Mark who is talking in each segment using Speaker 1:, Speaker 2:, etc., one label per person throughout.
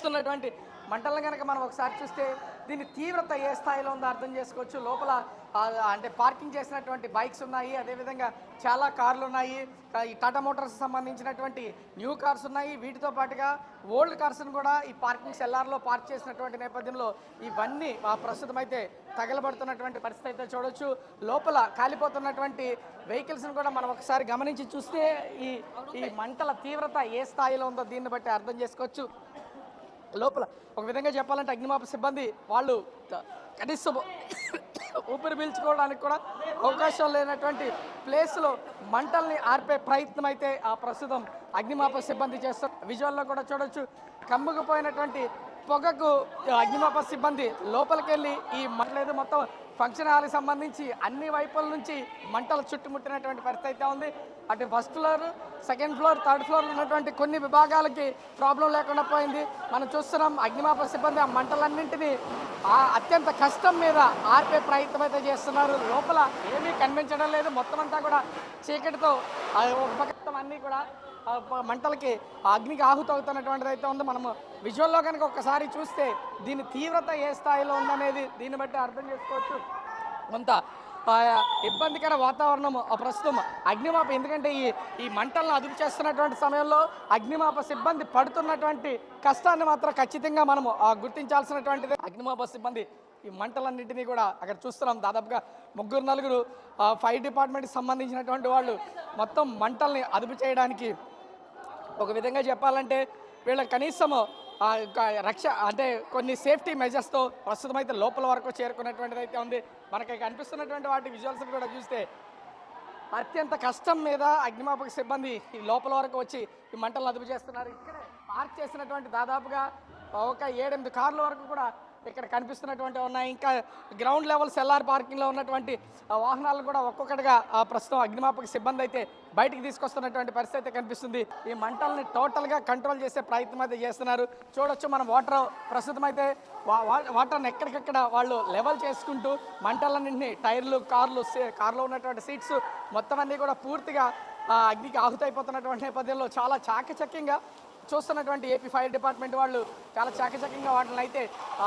Speaker 1: వస్తున్నటువంటి మంటలను కనుక మనం ఒకసారి చూస్తే దీని తీవ్రత ఏ స్థాయిలో ఉందో అర్థం చేసుకోవచ్చు. లోపల అంటే పార్కింగ్ చేసినటువంటి బైక్స్ ఉన్నాయి అదేవిధంగా చాలా కార్లు ఉన్నాయి. ఈ టాటా మోటార్స్ సంబంధించినటువంటి న్యూ కార్స్ ఉన్నాయి. వీటితో పాటుగా ఓల్డ్ కార్స్ను కూడా ఈ పార్కింగ్ సెల్లార్లో పార్క్ చేసినటువంటి నేపథ్యంలో ఇవన్నీ ఆ, ప్రస్తుతం అయితే తగలబడుతున్నటువంటి పరిస్థితి అయితే చూడొచ్చు. లోపల కాలిపోతున్నటువంటి వెహికల్స్ని కూడా మనం ఒకసారి గమనించి చూస్తే ఈ ఈ మంటల తీవ్రత ఏ స్థాయిలో ఉందో దీన్ని బట్టి అర్థం చేసుకోవచ్చు. లోపల ఒక విధంగా చెప్పాలంటే అగ్నిమాప సిబ్బంది వాళ్ళు కనీసం ఊపిరి పీల్చుకోవడానికి కూడా అవకాశం లేనటువంటి ప్లేస్లో మంటల్ని ఆర్పే ప్రయత్నం అయితే ఆ ప్రస్తుతం అగ్నిమాప సిబ్బంది చేస్తారు. విజువల్లో కూడా చూడొచ్చు. కమ్ముకుపోయినటువంటి పొగకు అగ్నిమాప సిబ్బంది లోపలికెళ్ళి ఈ మంటలేదు మొత్తం ఫంక్షన్ హాల్కి సంబంధించి అన్ని వైపుల నుంచి మంటలు చుట్టుముట్టినటువంటి పరిస్థితి అయితే ఉంది. అటు first floor second floor third floor ఉన్నటువంటి కొన్ని విభాగాలకి ప్రాబ్లం లేకుండా పోయింది. మనం చూస్తున్నాం అగ్నిమాపక సిబ్బంది ఆ మంటలన్నింటినీ ఆ అత్యంత కష్టం మీద ఆర్పే ప్రయత్నం అయితే చేస్తున్నారు. లోపల ఏమీ కనిపించడం లేదు. మొత్తం అంతా కూడా చీకటితో ఆ అన్నీ కూడా మంటలకి అగ్నికి ఆహుతవుతున్నటువంటిది అయితే ఉంది. మనము విజువల్లో కనుక ఒక్కసారి చూస్తే దీని తీవ్రత ఏ స్థాయిలో ఉందనేది దీన్ని బట్టి అర్థం చేసుకోవచ్చు. కొంత ఇబ్బందికర వాతావరణం ప్రస్తుతం అగ్నిమాప ఎందుకంటే ఈ ఈ మంటలను అదుపు చేస్తున్నటువంటి సమయంలో అగ్నిమాప సిబ్బంది పడుతున్నటువంటి కష్టాన్ని మాత్రం ఖచ్చితంగా మనము ఆ, గుర్తించాల్సినటువంటిది. అగ్నిమాప సిబ్బంది ఈ మంటలన్నింటినీ కూడా అక్కడ చూస్తున్నాం. దాదాపుగా ముగ్గురు నలుగురు ఫైర్ డిపార్ట్మెంట్కి సంబంధించినటువంటి వాళ్ళు మొత్తం మంటల్ని అదుపు చేయడానికి ఒక విధంగా చెప్పాలంటే వీళ్ళ కనీసము ఆ, రక్ష అంటే కొన్ని సేఫ్టీ మెజర్స్తో ప్రస్తుతం అయితే లోపల వరకు చేరుకున్నటువంటిది అయితే ఉంది. మనకి కనిపిస్తున్నటువంటి వాటి విజువల్స్ కూడా చూస్తే అత్యంత కష్టం మీద అగ్నిమాపక సిబ్బంది ఈ లోపల వరకు వచ్చి ఈ మంటలను అదుపు చేస్తున్నారు. ఇక్కడే పార్క్ చేసినటువంటి దాదాపుగా ఒక ఏడెనిమిది కార్ల వరకు కూడా ఇక్కడ కనిపిస్తున్నటువంటి ఉన్నాయి. ఇంకా గ్రౌండ్ లెవెల్ సెల్లార్ పార్కింగ్లో ఉన్నటువంటి వాహనాలు వాహనాలను కూడా ఒక్కొక్కటిగా ప్రస్తుతం అగ్నిమాపక సిబ్బంది అయితే బయటికి తీసుకొస్తున్నటువంటి పరిస్థితి అయితే కనిపిస్తుంది. ఈ మంటల్ని టోటల్గా కంట్రోల్ చేసే ప్రయత్నం అయితే చేస్తున్నారు. చూడొచ్చు మనం వాటర్ ప్రస్తుతం అయితే వా- వా- వాటర్ని ఎక్కడికక్కడ వాళ్ళు లెవెల్ చేసుకుంటూ మంటలన్నింటినీ టైర్లు కార్లు కార్లో ఉన్నటువంటి సీట్స్ మొత్తం అన్నీ కూడా పూర్తిగా అగ్నికి ఆహుతైపోతున్నటువంటి నేపథ్యంలో చాలా చాకచక్యంగా చూస్తున్నటువంటి ఏపీ ఫైర్ డిపార్ట్మెంట్ వాళ్ళు చాలా చాకచక్యంగా వాటిని అయితే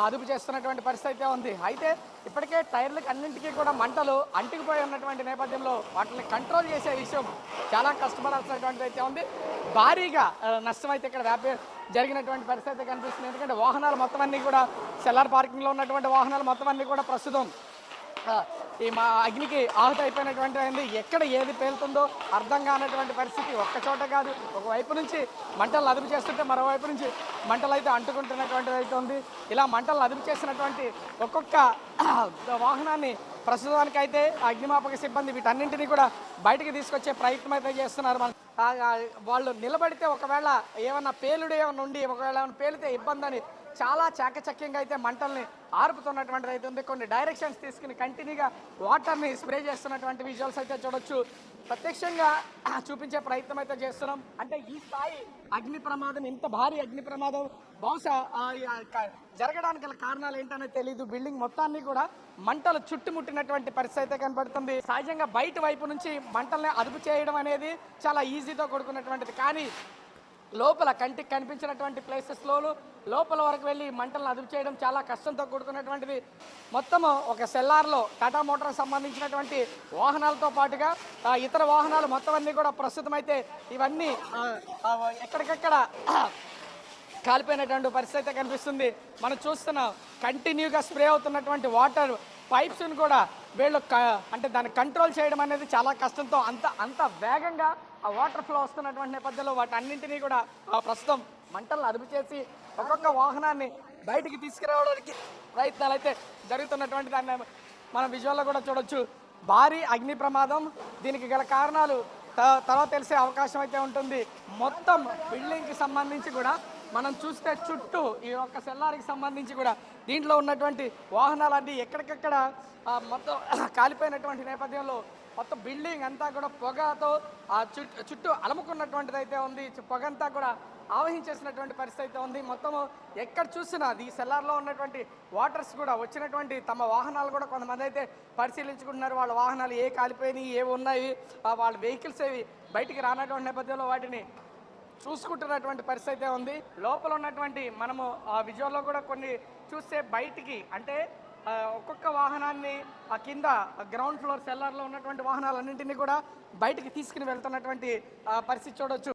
Speaker 1: అదుపు చేస్తున్నటువంటి పరిస్థితి అయితే ఉంది. అయితే ఇప్పటికే టైర్లకు అన్నింటికీ కూడా మంటలు అంటుకుపోయి ఉన్నటువంటి నేపథ్యంలో వాటిని కంట్రోల్ చేసే విషయం చాలా కష్టపడాల్సినటువంటి అయితే ఉంది. భారీగా నష్టం అయితే ఇక్కడ వ్యాపి జరిగినటువంటి పరిస్థితి అయితే కనిపిస్తుంది. ఎందుకంటే వాహనాలు మొత్తం అన్నీ కూడా సెల్లార్ పార్కింగ్లో ఉన్నటువంటి వాహనాలు మొత్తం అన్నీ కూడా ప్రస్తుతం ఈ మా అగ్నికి ఆహుతి అయిపోయినటువంటి అయింది. ఎక్కడ ఏది పేలుతుందో అర్థం కానటువంటి పరిస్థితి ఒక్క చోట కాదు. ఒకవైపు నుంచి మంటలు అదుపు చేస్తుంటే మరోవైపు నుంచి మంటలు అయితే అంటుకుంటున్నటువంటిది అయితే ఉంది. ఇలా మంటలు అదుపు చేసినటువంటి ఒక్కొక్క వాహనాన్ని ప్రస్తుతానికి అయితే అగ్నిమాపక సిబ్బంది వీటన్నింటినీ కూడా బయటికి తీసుకొచ్చే ప్రయత్నం అయితే చేస్తున్నారు. మన వాళ్ళు నిలబడితే ఒకవేళ ఏమన్నా పేలుడు ఏమైనా ఉండి ఒకవేళ ఏమైనా పేలితే ఇబ్బంది అని చాలా చాకచక్యంగా అయితే మంటల్ని ఆర్పుతున్నటువంటిది అయితే ఉంది. కొన్ని డైరెక్షన్స్ తీసుకుని కంటిన్యూగా వాటర్ని స్ప్రే చేస్తున్నటువంటి విజువల్స్ అయితే చూడొచ్చు. ప్రత్యక్షంగా చూపించే ప్రయత్నం అయితే చేస్తున్నాం. అంటే ఈ స్థాయి అగ్ని ప్రమాదం ఇంత భారీ అగ్ని ప్రమాదం బహుశా జరగడానికి గల కారణాలు ఏంటనేది తెలియదు బిల్డింగ్ మొత్తాన్ని కూడా మంటలు చుట్టుముట్టినటువంటి పరిస్థితి అయితే కనబడుతుంది. సహజంగా బయట వైపు నుంచి మంటల్ని అదుపు చేయడం అనేది చాలా ఈజీతో కూడుకున్నటువంటిది. కానీ లోపల కంటికి కనిపించినటువంటి ప్లేసెస్లో లోపల వరకు వెళ్ళి మంటలను అదుపు చేయడం చాలా కష్టంతో కూడుకున్నటువంటిది. మొత్తము ఒక సెల్లార్లో టాటా మోటార్కి సంబంధించినటువంటి వాహనాలతో పాటుగా ఇతర వాహనాలు మొత్తం అన్నీ కూడా ప్రస్తుతం అయితే ఇవన్నీ ఎక్కడికక్కడ ఎక్కడికెక్కడ కాలిపోయినటువంటి పరిస్థితి అయితే కనిపిస్తుంది. మనం చూస్తున్నాం కంటిన్యూగా స్ప్రే అవుతున్నటువంటి వాటర్ పైప్స్ని కూడా వీళ్ళు అంటే దాన్ని కంట్రోల్ చేయడం అనేది చాలా కష్టంతో అంత అంత వేగంగా ఆ వాటర్ ఫ్లో వస్తున్నటువంటి నేపథ్యంలో వాటి అన్నింటినీ కూడా ప్రస్తుతం మంటలను అదుపు చేసి ఒక్కొక్క వాహనాన్ని బయటికి తీసుకురావడానికి ప్రయత్నాలు అయితే జరుగుతున్నటువంటి దాన్ని మనం విజువల్లో కూడా చూడొచ్చు. భారీ అగ్ని ప్రమాదం దీనికి గల కారణాలు త- తర్వాత తెలిసే అవకాశం అయితే ఉంటుంది. మొత్తం బిల్డింగ్కి సంబంధించి కూడా మనం చూస్తే చుట్టూ ఈ యొక్క సెల్లార్కి సంబంధించి కూడా దీంట్లో ఉన్నటువంటి వాహనాలన్నీ ఎక్కడికక్కడ మొత్తం కాలిపోయినటువంటి నేపథ్యంలో మొత్తం బిల్డింగ్ అంతా కూడా పొగతో ఆ చుట్టూ చుట్టూ అలముకున్నటువంటిది అయితే ఉంది. పొగంతా పొగ అంతా కూడా ఆవహించేసినటువంటి పరిస్థితి అయితే ఉంది. మొత్తము ఎక్కడ చూసినా ఈ సెల్లార్లో ఉన్నటువంటి వాటర్స్ కూడా వచ్చినటువంటి తమ వాహనాలు కూడా కొంతమంది అయితే పరిశీలించుకుంటున్నారు. వాళ్ళ వాహనాలు ఏ కాలిపోయినాయి ఏ ఉన్నాయి వాళ్ళ వెహికల్స్ ఏవి బయటికి రానటువంటి నేపథ్యంలో వాటిని చూసుకుంటున్నటువంటి పరిస్థితి అయితే ఉంది. లోపల ఉన్నటువంటి మనము ఆ విజువల్లో కూడా కొన్ని చూస్తే బయటికి అంటే ఒక్కొక్క వాహనాన్ని ఆ కింద గ్రౌండ్ ఫ్లోర్ సెల్లార్లో ఉన్నటువంటి వాహనాలన్నింటినీ కూడా బయటికి తీసుకుని వెళ్తున్నటువంటి పరిస్థితి చూడొచ్చు.